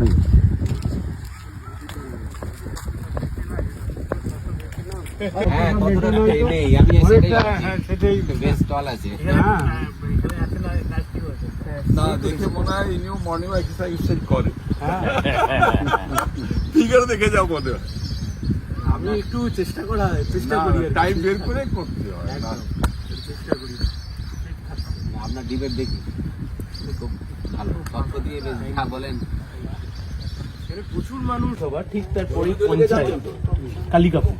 নেই দেখে মনে হয় মর্নিং এক্সারসাইজ করে। দেখে একটু চেষ্টা চেষ্টা করি টাইম বের করতে হয় চেষ্টা করি। আপনার ডিবেট দেখি। খুব ভালো। তর্ক দিয়ে বলেন। প্রচুর মানুষ সভা ঠিক তার পরেই পঞ্চায়েত। কালিকাপুর।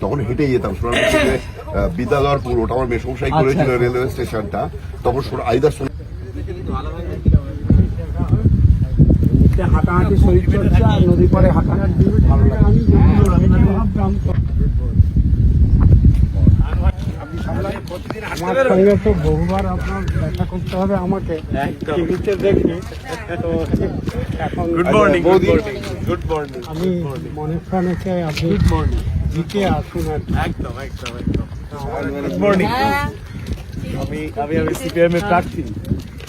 তখন হেঁটে যেতাম সোনারপুর বিদ্যাধরপুর ওটা আমার মেসমশাই করেছিল রেলওয়ে স্টেশনটা। তখন সোনা- আইদার সোনা- হাঁটাহাঁটি শরীর চর্চা আর নদী পরে হাঁটাহাঁটি। ভালো আমার সঙ্গে তো বহুবার আপনার দেখা করতে হবে আমাকে। টিভিতে দেখি তো এখন গুড মর্নিং। গুড মর্নিং আমি মনে প্রাণে চাই আপনি জিতে আসুন আর কি। একদম একদম একদম। গুড মর্নিং আমি আমি আমি সিপিআইএম এর প্রার্থী।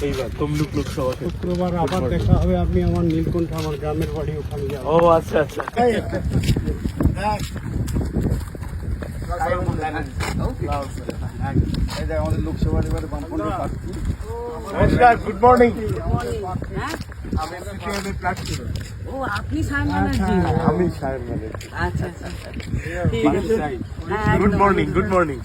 এইবার তমলুক লোকসভা শুক্রবার আবার দেখা হবে। আপনি আমার নীলকণ্ঠ আমার গ্রামের বাড়ি ওখানে যাব ও আচ্ছা আচ্ছা। আমাদের লোকসভার এবারে বামপন্থী প্রার্থী নমস্কার গুড মর্নিং ও আপনি আমি মানে আচ্ছা। Good morning good morning